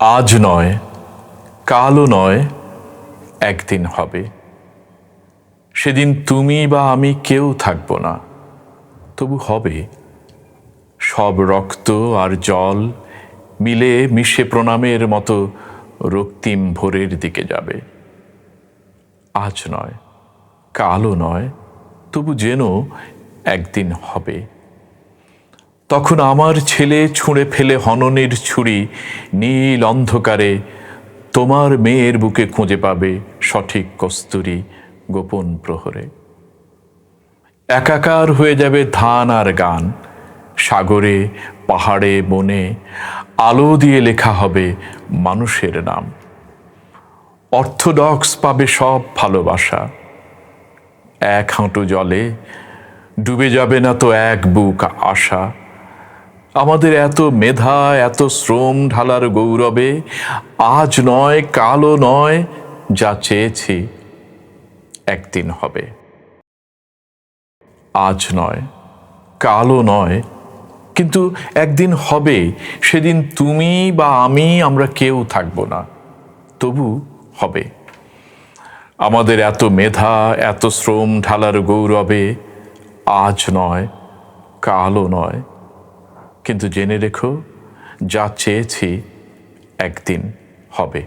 আজ নয়, কালও নয়, একদিন হবে। সেদিন তুমি বা আমি কেউ থাকব না, তবু হবে। সব রক্ত আর জল মিলে মিশে প্রণামের মতো রক্তিম ভোরের দিকে যাবে। আজ নয়, কালও নয়, তবু যেন একদিন হবে। তখন আমার ছেলে ছুঁড়ে ফেলে হননের ছুরি, নীল অন্ধকারে তোমার মেয়ের বুকে খুঁজে পাবে সঠিক কস্তুরি গোপন প্রহরে। একাকার হয়ে যাবে ধান আর গান, সাগরে, পাহাড়ে, বনে, আলো দিয়ে লেখা হবে মানুষের নাম। অর্থোডক্স পাবে সব ভালোবাসা, এক হাঁটু জলে ডুবে যাবে না তো এক বুক আশা। আমাদের এত মেধা, এত শ্রম ঢালার গৌরবে, আজ নয়, কালও নয়, যা চেয়েছি একদিন হবে। আজ নয়, কালও নয়, কিন্তু একদিন হবে, সেদিন তুমি বা আমি, আমরা কেউ থাকব না, তবু হবে। আমাদের এত মেধা, এত শ্রম ঢালার গৌরবে, আজ নয়, কালও নয় কিন্তু জেনে রেখো যা চেয়েছি একদিন হবে।